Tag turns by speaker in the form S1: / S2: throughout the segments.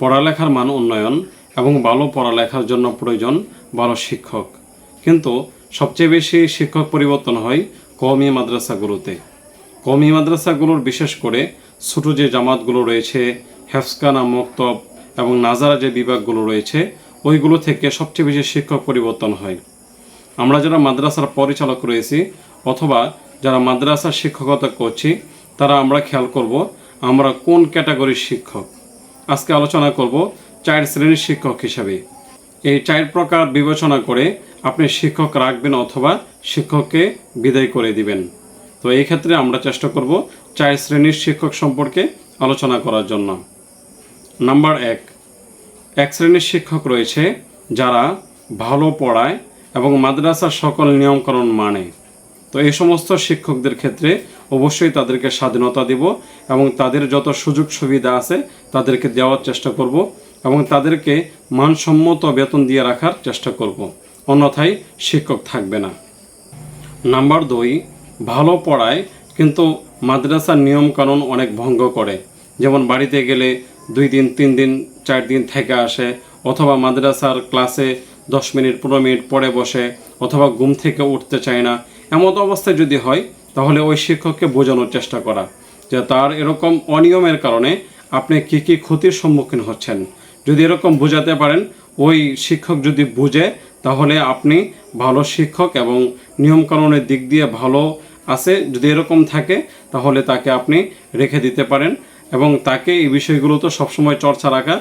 S1: পড়ালেখার মান উন্নয়ন এবং ভালো পড়ালেখার জন্য প্রয়োজন ভালো শিক্ষক। কিন্তু সবচেয়ে বেশি শিক্ষক পরিবর্তন হয় কমি মাদ্রাসাগুলোতে। কমি মাদ্রাসাগুলোর বিশেষ করে ছোট যে জামাতগুলো রয়েছে হেফসকানা মক্তব এবং নাজারা যে বিভাগগুলো রয়েছে, ওইগুলো থেকে সবচেয়ে বেশি শিক্ষক পরিবর্তন হয়। আমরা যারা মাদ্রাসার পরিচালক রয়েছি অথবা যারা মাদ্রাসার শিক্ষকতা করছি, তারা আমরা খেয়াল করব আমরা কোন ক্যাটাগরির শিক্ষক। আজকে আলোচনা করব চার শ্রেণির শিক্ষক হিসাবে। এই চার প্রকার বিবেচনা করে আপনি শিক্ষক রাখবেন অথবা শিক্ষককে বিদায় করে দিবেন। তো এই ক্ষেত্রে আমরা চেষ্টা করব চার শ্রেণির শিক্ষক সম্পর্কে আলোচনা করার জন্য। নাম্বার এক এক শ্রেণির শিক্ষক রয়েছে যারা ভালো পড়ায় এবং মাদ্রাসার সকল নিয়মকানুন মানে। তো এই সমস্ত শিক্ষকদের ক্ষেত্রে অবশ্যই তাদেরকে স্বাধীনতা দিব এবং তাদের যত সুযোগ সুবিধা আছে তাদেরকে দেওয়ার চেষ্টা করব এবং তাদেরকে মানসম্মত বেতন দিয়ে রাখার চেষ্টা করব। অন্যথায় শিক্ষক থাকবে না। নাম্বার দুই, ভালো পড়ায় কিন্তু মাদ্রাসার নিয়মকানুন অনেক ভঙ্গ করে। যেমন বাড়িতে গেলে দুই দিন, তিন দিন, চার দিন থেকে আসে অথবা মাদ্রাসার ক্লাসে দশ মিনিট, পনেরো মিনিট পরে বসে অথবা ঘুম থেকে উঠতে চায় না এমন অবস্থায় যদি হয়, তাহলে ওই শিক্ষককে বোঝানোর চেষ্টা করা, যে তার এরকম অনিয়মের কারণে আপনি কী কী ক্ষতির সম্মুখীন হচ্ছেন। যদি এরকম বোঝাতে পারেন, ওই শিক্ষক যদি বুঝে, তাহলে আপনি ভালো শিক্ষক এবং নিয়মকানুনের দিক দিয়ে ভালো আছে। যদি এরকম থাকে, তাহলে তাকে আপনি রেখে দিতে পারেন এবং তাকে এই বিষয়গুলো তো সবসময় চর্চা রাখা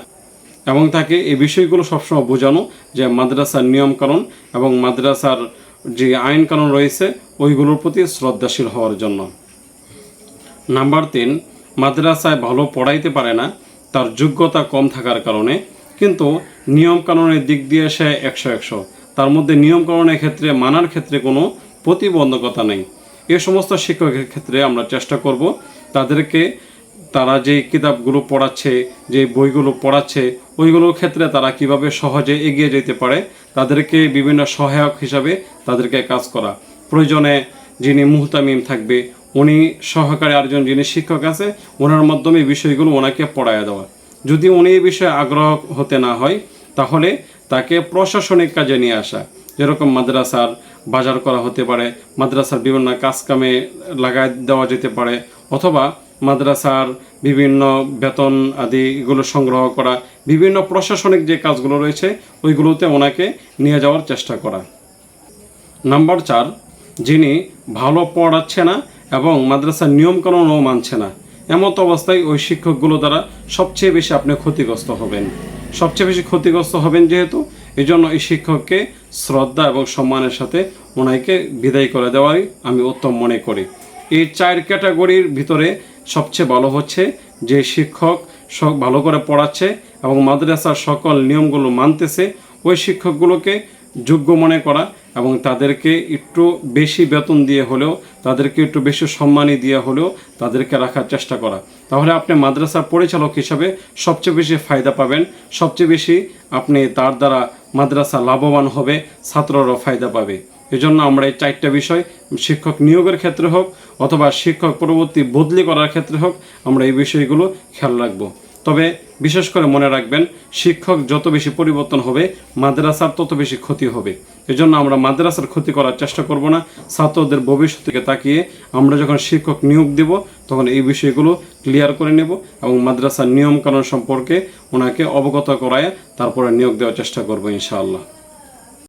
S1: এবং তাকে এই বিষয়গুলো সবসময় বোঝানো, যে মাদ্রাসার নিয়মকানুন এবং মাদ্রাসার যে আইন কানুন রয়েছে, ওইগুলোর প্রতি শ্রদ্ধাশীল হওয়ার জন্য। নাম্বার তিন, মাদ্রাসায় ভালো পড়াইতে পারে না, তার যোগ্যতা কম থাকার কারণে। কিন্তু নিয়ম কানুনের দিক দিয়ে সে একশো একশো। তার মধ্যে নিয়ম কানুনের ক্ষেত্রে, মানার ক্ষেত্রে কোনো প্রতিবন্ধকতা নেই। এ সমস্ত শিক্ষকের ক্ষেত্রে আমরা চেষ্টা করব তাদেরকে, তারা যে কিতাবগুলো পড়াচ্ছে যে বইগুলো পড়াচ্ছে ওইগুলোর ক্ষেত্রে তারা কীভাবে সহজে এগিয়ে যেতে পারে, তাদেরকে বিভিন্ন সহায়ক হিসাবে তাদেরকে কাজ করা। প্রয়োজনে যিনি মুহতামিম থাকবে, উনি সহকারী আরেকজন যিনি শিক্ষক আছে, ওনার মাধ্যমে বিষয়গুলো ওনাকে পড়ায় দেওয়া। যদি উনি এই বিষয়ে আগ্রহ হতে না হয়, তাহলে তাকে প্রশাসনিক কাজে নিয়ে আসা। যেরকম মাদ্রাসার বাজার করা হতে পারে, মাদ্রাসার বিভিন্ন কাজকামে লাগাই দেওয়া যেতে পারে, অথবা মাদ্রাসার বিভিন্ন বেতন আদি এগুলো সংগ্রহ করা, বিভিন্ন প্রশাসনিক যে কাজগুলো রয়েছে, ওইগুলোতে ওনাকে নিয়ে যাওয়ার চেষ্টা করা। নাম্বার চার, যিনি ভালো পড়াচ্ছে না এবং মাদ্রাসার নিয়মকানুনও মানছে না, এমত অবস্থায় ওই শিক্ষকগুলো দ্বারা সবচেয়ে বেশি আপনি ক্ষতিগ্রস্ত হবেন। সবচেয়ে বেশি ক্ষতিগ্রস্ত হবেন যেহেতু এই জন্য এই শিক্ষককে শ্রদ্ধা এবং সম্মানের সাথে ওনাকে বিদায় করে দেওয়াই আমি উত্তম মনে করি। এই চার ক্যাটাগরির ভিতরে সবচেয়ে ভালো হচ্ছে যে শিক্ষক সব ভালো করে পড়াচ্ছে এবং মাদ্রাসার সকল নিয়মগুলো মানতেছে, ওই শিক্ষকগুলোকে যোগ্য মনে করা এবং তাদেরকে একটু বেশি বেতন দিয়ে হলেও, তাদেরকে একটু বেশি সম্মানী দিয়ে হলেও তাদেরকে রাখার চেষ্টা করা। তাহলে আপনি মাদ্রাসার পরিচালক হিসাবে সবচেয়ে বেশি ফায়দা পাবেন, সবচেয়ে বেশি আপনি তার দ্বারা মাদ্রাসা লাভবান হবে, ছাত্ররাও ফায়দা পাবে। এজন্য আমরা এই চারটা বিষয়, শিক্ষক নিয়োগের ক্ষেত্রে হোক অথবা শিক্ষক পরবর্তী বদলি করার ক্ষেত্রে হোক, আমরা এই বিষয়গুলো খেয়াল রাখব। তবে বিশেষ করে মনে রাখবেন, শিক্ষক যত বেশি পরিবর্তন হবে, মাদ্রাসার তত বেশি ক্ষতি হবে। এজন্য আমরা মাদ্রাসার ক্ষতি করার চেষ্টা করব না, ছাত্রদের ভবিষ্যৎ থেকে তাকিয়ে আমরা যখন শিক্ষক নিয়োগ দেব, তখন এই বিষয়গুলো ক্লিয়ার করে নেব এবং মাদ্রাসার নিয়মকানুন সম্পর্কে ওনাকে অবগত করায় তারপরে নিয়োগ দেওয়ার চেষ্টা করব ইনশাআল্লাহ।